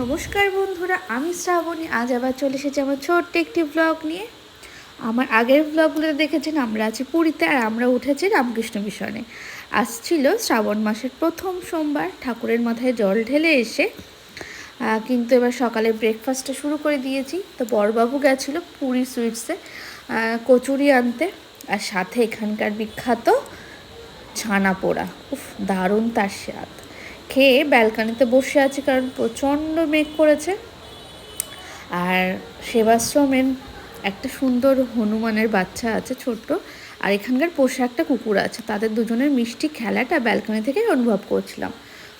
নমস্কার বন্ধুরা, আমি শ্রাবণী। আজ আবার চলে এসেছি আমার ছোট্ট একটি ব্লগ নিয়ে। আমার আগের ব্লগগুলোতে দেখেছেন, আমরা আছি পুরীতে আর আমরা উঠেছি রামকৃষ্ণ মিশনে। আসছিল শ্রাবণ মাসের প্রথম সোমবার, ঠাকুরের মাথায় জল ঢেলে এসে কিন্তু এবার সকালে ব্রেকফাস্টটা শুরু করে দিয়েছি। তো বড়বাবু গেছিল পুরী সুইটসে কচুরি আনতে। আর সাথে এখানকার বিখ্যাত ছানা পোড়া। উফ, দারুণ তার স্বাদ। খেয়ে ব্যালকানিতে বসে আছি কারণ প্রচণ্ড মেঘ করেছে। আর সেবাশ্রমের একটা সুন্দর হনুমানের বাচ্চা আছে ছোট্ট, আর এখানকার পোষা একটা কুকুর আছে। তাদের দুজনের মিষ্টি খেলাটা ব্যালকনি থেকে অনুভব করছিলাম।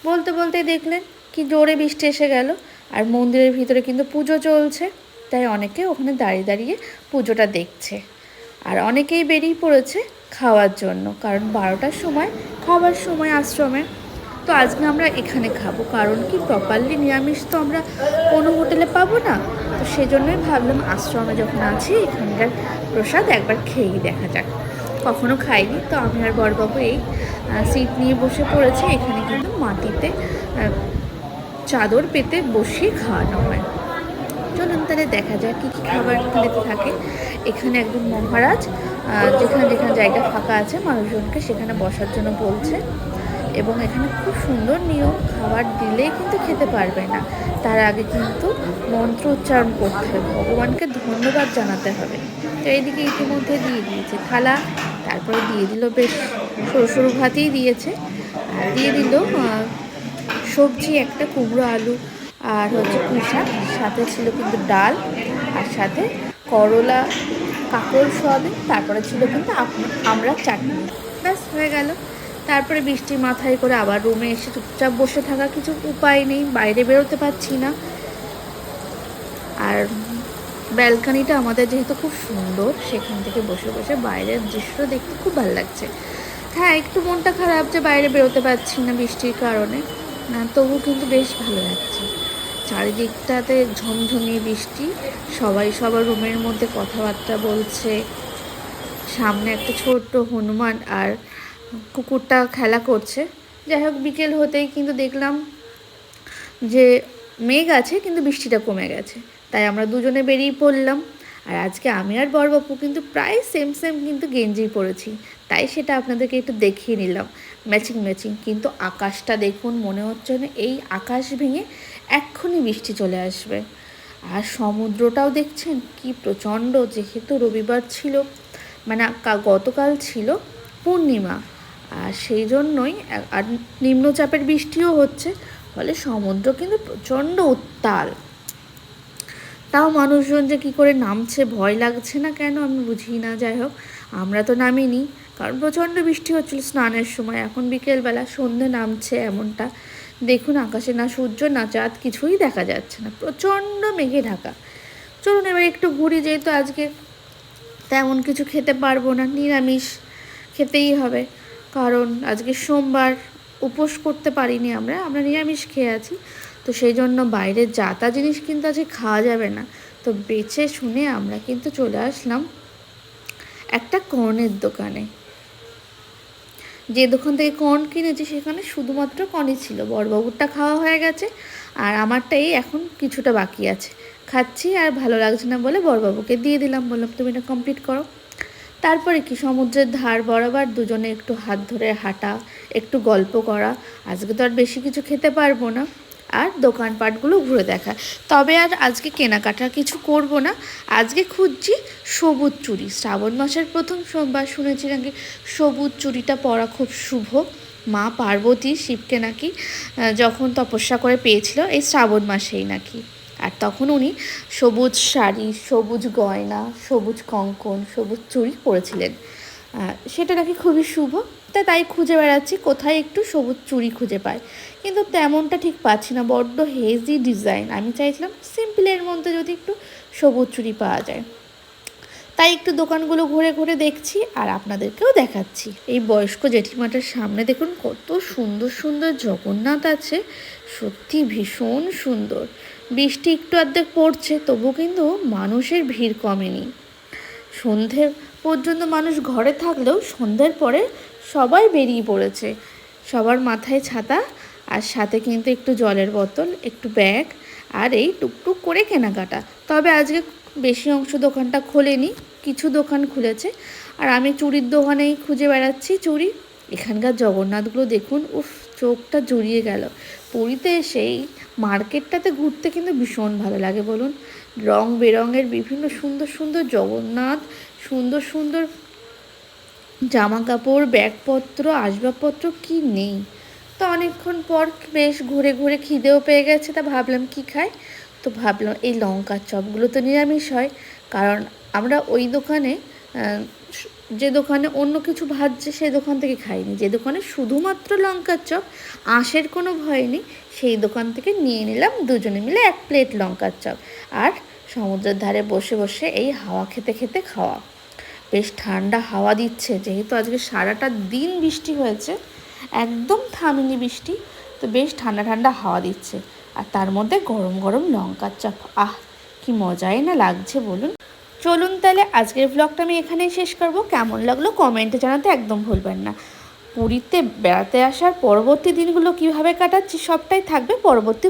বলতে বলতে দেখলেন কি জোরে বৃষ্টি এসে গেল, আর মন্দিরের ভিতরে কিন্তু পুজো চলছে, তাই অনেকে ওখানে দাঁড়িয়ে দাঁড়িয়ে পুজোটা দেখছে। আর অনেকেই বেরিয়ে পড়েছে খাওয়ার জন্য, কারণ বারোটার সময়, খাবার সময় আশ্রমে তো আজকে আমরা এখানে খাব। কারণ কি? প্রপারলি নিরামিষ তো আমরা কোনো হোটেলে পাবো না। তো সেজন্যই ভাবলাম আশ্রমে যখন আছি, এখানকার প্রসাদ একবার খেয়েই দেখা যাক। কখনো খাইনি, তো আমি আর বরবাবু এই সিট নিয়ে বসে পড়েছি। এখানে কিন্তু মাটিতে চাদর পেতে বসিয়ে খাওয়ানো হয়। চলুন তাহলে দেখা যাক কী কী খাবার প্লেতে থাকে। এখানে একদম মহারাজ যেখানে যেখানে জায়গা ফাঁকা আছে, মানুষজনকে সেখানে বসার জন্য বলছে। এবং এখানে খুব সুন্দর নিয়ম খাবার দিলেই কিন্তু খেতে পারবে না। তার আগে কিন্তু মন্ত্র উচ্চারণ করতে হবে। ভগবানকে ধন্যবাদ জানাতে হবে। তো এইদিকে ইতিমধ্যে দিয়ে দিয়েছে থালা, তারপরে দিয়ে দিল বেশ সরু সরু ভাতেই দিয়েছে। আর দিয়ে দিল সবজি, একটা কুমড়ো আলু আর হচ্ছে পুঁইশাক সাথে ছিল কিন্তু ডাল আর সাথে করলা কাঁকড় সোয়াবিন, তারপরে ছিল কিন্তু আমরা চাটনি। ব্যাস, হয়ে গেল। তারপরে বৃষ্টি মাথায় করে আবার রুমে এসে চুপচাপ বসে থাকা কিছু উপায় নেই, বাইরে বেরোতে পারছি না। আর ব্যালকানিটা আমাদের যেহেতু খুব সুন্দর, সেখান থেকে বসে বসে বাইরের দৃশ্য দেখতে খুব ভালো লাগছে। হ্যাঁ একটু মনটা খারাপ যে বাইরে বেরোতে পারছি না বৃষ্টির কারণে। না তবু কিন্তু বেশ ভালো লাগছে। চারিদিকটাতে ঝমঝমিয়ে বৃষ্টি, সবাই সবার রুমের মধ্যে কথাবার্তা বলছে। সামনে একটা ছোট্ট হনুমান আর কুকুরটা খেলা করছে। যাই হোক, বিকেল হতেই কিন্তু দেখলাম যে মেঘ আছে, কিন্তু বৃষ্টিটা কমে গেছে। তাই আমরা দুজনে বেরিয়ে পড়লাম। আর আজকে আমি আর বরবাপু কিন্তু প্রায় সেম সেম কিন্তু গেঞ্জি পরেছি। তাই সেটা আপনাদেরকে একটু দেখিয়ে নিলাম। ম্যাচিং ম্যাচিং কিন্তু আকাশটা দেখুন, মনে হচ্ছে না এই আকাশ ভেঙে এক্ষুনি বৃষ্টি চলে আসবে। আর সমুদ্রটাও দেখছেন, কি প্রচণ্ড, যেহেতু রবিবার ছিল মানে গতকাল ছিল পূর্ণিমা। আর সেই জন্যই আর নিম্নচাপের বৃষ্টিও হচ্ছে, ফলে সমুদ্র কিন্তু প্রচণ্ড উত্তাল। তাও মানুষজন যে কী করে নামছে, ভয় লাগছে না কেন আমি বুঝি না, যাই হোক। আমরা তো নামিনি, কারণ প্রচণ্ড বৃষ্টি হচ্ছিল স্নানের সময়। এখন বিকেলবেলা সন্ধে নামছে এমনটা। দেখুন, আকাশে না সূর্য, না চাঁদ, কিছুই দেখা যাচ্ছে না। প্রচণ্ড মেঘে ঢাকা। চলুন এবার একটু ঘুরি, যেহেতু আজকে তেমন কিছু খেতে পারব না, নিরামিষ খেতেই হবে। কারণ আজকে সোমবার উপোস করতে পারিনি আমরা আমরা নিরামিষ খেয়ে আছি। তো সেই জন্য বাইরের যাতা জিনিস কিন্তু আজকে খাওয়া যাবে না। তো বেছে শুনে আমরা কিন্তু চলে আসলাম একটা কর্নের দোকানে। যে দোকান থেকে কর্ন কিনেছি সেখানে শুধুমাত্র কর্নই ছিল। বড়বাবুরটা খাওয়া হয়ে গেছে আর আমারটাই এখন কিছুটা বাকি আছে। খাচ্ছি আর ভালো লাগছে না বলে বড়বাবুকে দিয়ে দিলাম। বললাম, তুমি এটা কমপ্লিট করো। তারপরে কি, সমুদ্রের ধার বরাবর দুজনে একটু হাত ধরে হাঁটা, একটু গল্প করা, আজকে তো আর বেশি কিছু খেতে পারব না, আর দোকানপাটগুলো ঘুরে দেখা। তবে আর আজকে কেনাকাটা কিছু করব না, আজকে খুঁজছি সবুজ চুড়ি শ্রাবণ মাসের প্রথম সোমবার শুনেছি নাকি সবুজ চুড়িটা পরা খুব শুভ। মা পার্বতী শিবকে নাকি যখন তপস্যা করে পেয়েছিল, এই শ্রাবণ মাসেই নাকি। আর তখন উনি সবুজ শাড়ি, সবুজ গয়না, সবুজ কঙ্কন, সবুজ চুড়ি পরেছিলেন। সেটা নাকি খুবই শুভ। তা তাই খুঁজে বেড়াচ্ছি কোথায় একটু সবুজ চুড়ি খুঁজে পাই। কিন্তু তেমনটা ঠিক পাচ্ছি না, বড্ড হেজি ডিজাইন আমি চাইছিলাম সিম্পলের মধ্যে যদি একটু সবুজ চুড়ি পাওয়া যায়। তাই একটু দোকানগুলো ঘুরে ঘুরে দেখছি আর আপনাদেরকেও দেখাচ্ছি। এই বয়স্ক জেঠিমাটার সামনে দেখুন কত সুন্দর সুন্দর জগন্নাথ আছে। সত্যি ভীষণ সুন্দর। বৃষ্টি একটু অর্ধেক পড়ছে, তবু কিন্তু মানুষের ভিড় কমেনি। সন্ধে পর্যন্ত মানুষ ঘরে থাকলেও সন্ধ্যের পরে সবাই বেরিয়ে পড়েছে। সবার মাথায় ছাতা আর সাথে কিন্তু একটু জলের বোতল, একটু ব্যাগ আর এই টুকটুক করে কেনাকাটা। তবে আজকে বেশি অংশ দোকানটা খোলেনি, কিছু দোকান খুলেছে। আর আমি চুড়ির দোকানেই খুঁজে বেড়াচ্ছি চুড়ি এখানকার জগন্নাথগুলো দেখুন, উফ, চোখটা জড়িয়ে গেল। পুরীতে এসেই মার্কেটটাতে ঘুরতে কিন্তু ভীষণ ভালো লাগে, বলুন। রং বেরঙের বিভিন্ন সুন্দর সুন্দর জগন্নাথ, সুন্দর সুন্দর জামা কাপড় ব্যাগপত্র, আসবাবপত্র, কি নেই? তো অনেকক্ষণ পর বেশ ঘুরে ঘুরে খিদেও পেয়ে গেছে, তা ভাবলাম কি খাই? তো ভাবলাম এই লঙ্কার চপগুলো তো নিরামিষ হয়, কারণ আমরা ওই দোকানে যে দোকানে অন্য কিছু ভাজছে সেই দোকান থেকে খাইনি যে দোকানে শুধুমাত্র লঙ্কার চপ, আঁশের কোনো ভয় নেই, সেই দোকান থেকে নিয়ে নিলাম দুজনে মিলে এক প্লেট লঙ্কার চপ। আর সমুদ্রের ধারে বসে বসে এই হাওয়া খেতে খেতে খাওয়া। বেশ ঠান্ডা হাওয়া দিচ্ছে, যেহেতু আজকে সারাটা দিন বৃষ্টি হয়েছে, একদম থামেনি বৃষ্টি, তো বেশ ঠান্ডা ঠান্ডা হাওয়া দিচ্ছে। আর তার মধ্যে গরম গরম লঙ্কার চপ, আহ! কি মজাই না লাগছে বলুন। চলুন তাহলে আজকের ব্লগটা আমি এখানেই শেষ করব। কেমন লাগল কমেন্টে জানাতে একদম ভুলবেন না। পুরীতে বেড়াতে আসার পরবর্তী দিনগুলো কীভাবে কাটাচ্ছি সবটাই থাকবে পরবর্তী